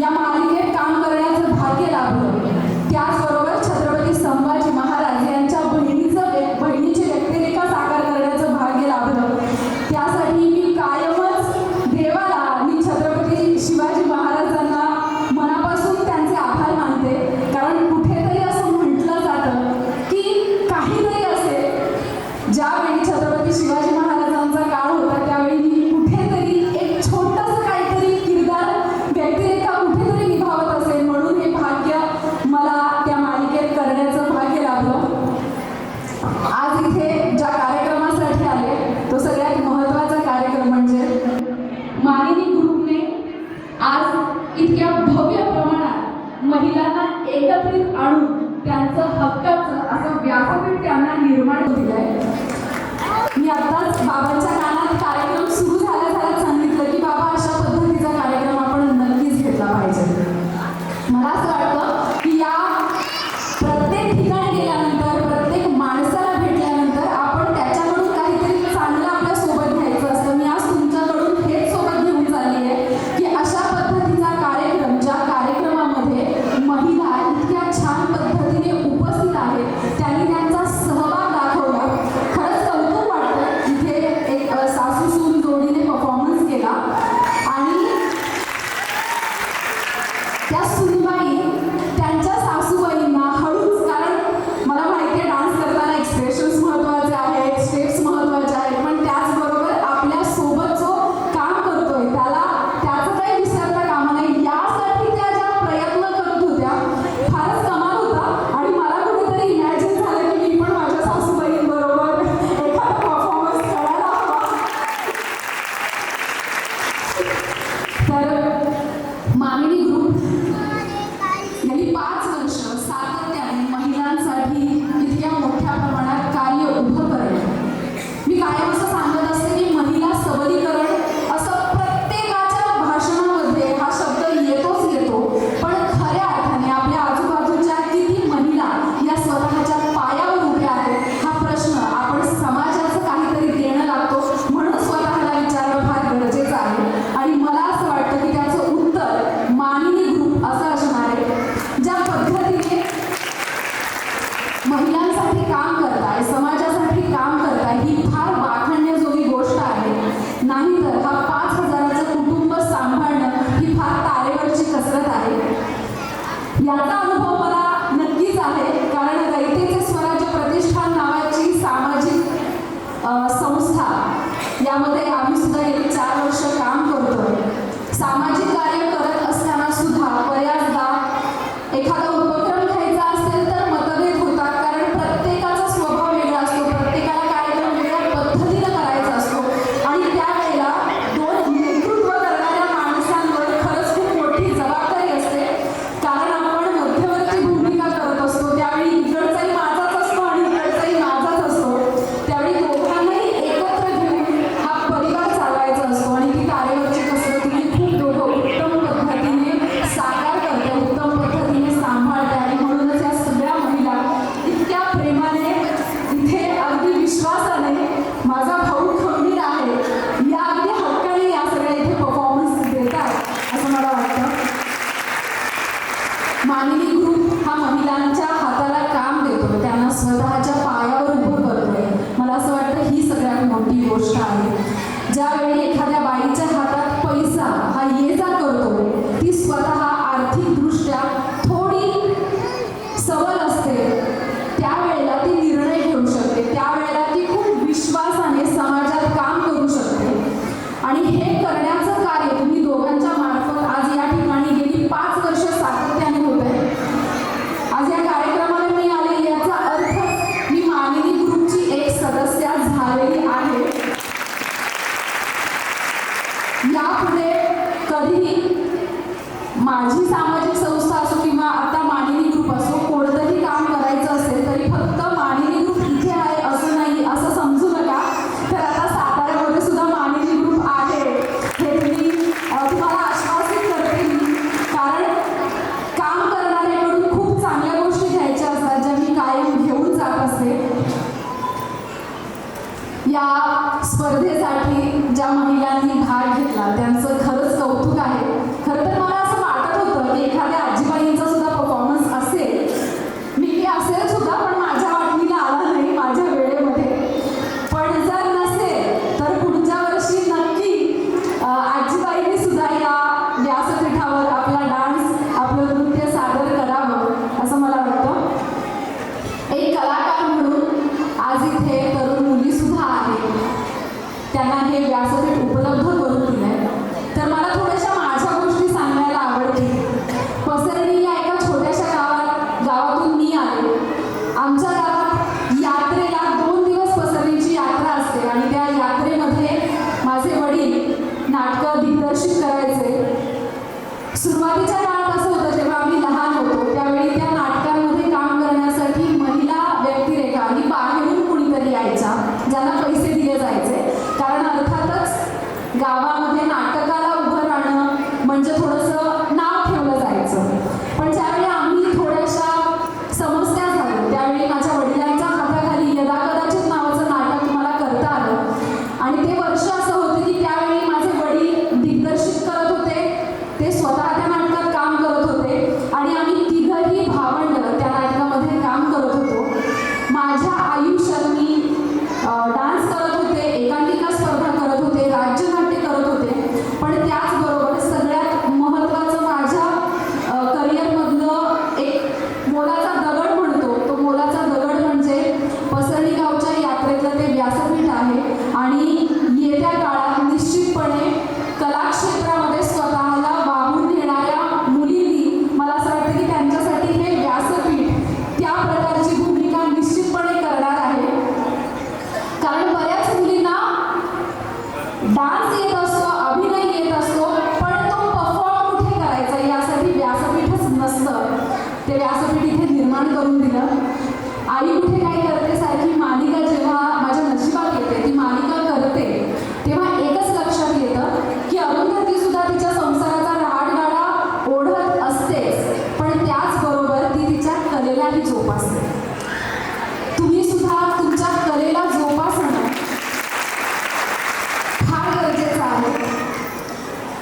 Yeah. त्यांचं हक्काचं असं व्यासपीठ त्यांना निर्माण केलं मी आताच बाबांच्या গোস্বামী যার এখানে बाबा मध्ये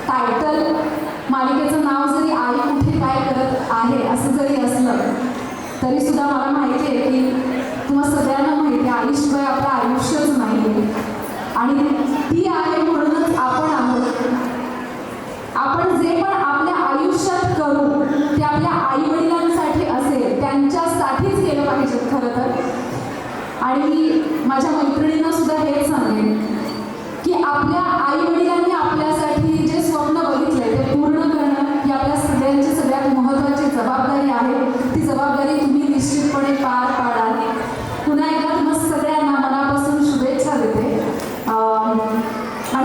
टायटल मालिकेचं नाव जरी आई कुठे काय करत आहे असं जरी असलं तरी सुद्धा मला माहिती आहे की तुम्हाला सगळ्यांना माहिती आहे आईशिवाय आपलं आयुष्यच नाही आहे आणि ती आहे म्हणूनच आपण आहोत. आपण जे पण आपल्या आयुष्यात करू ते आपल्या आई वडिलांसाठी असेल त्यांच्यासाठीच केलं पाहिजे खरं तर. आणि मी माझ्या मैत्रिणींना सुद्धा हेच सांगेन की आपल्या आई वडिलांनी आपल्या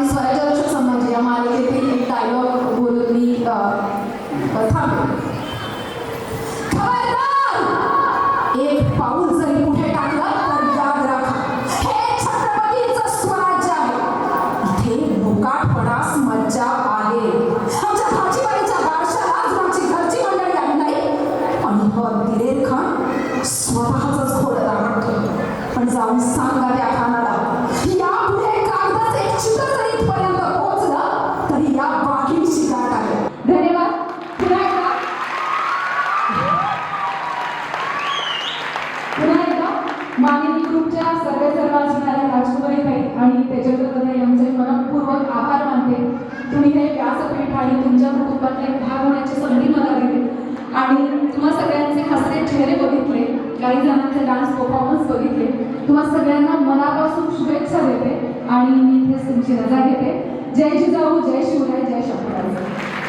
आणि स्वराज्यारक्षक संबंध या मालिकेतील एक डायलॉग बोलून मी थांबलो. एक पाऊल जरी कुठे टाकलं तर याद हे छत्रपतीचं स्वराज्य आहे. इथे भोकाटपणास मज्जा आहे. आमच्या भाजीवाडीच्या बारशा आज आमची घरची नाही. अनुभव दिलेर खान स्वतःच पण जाऊन सांगा त्या खाना स्पर्धेत भाग होण्याची संधी मला दिली आणि तुम्हा सगळ्यांचे हसरे चेहरे बघितले काही जणांचे डान्स परफॉर्मन्स बघितले तुम्हा सगळ्यांना मनापासून शुभेच्छा देते आणि मी इथेच तुमची रजा घेते. जय जिजाऊ जय शिवराय जय शंभराज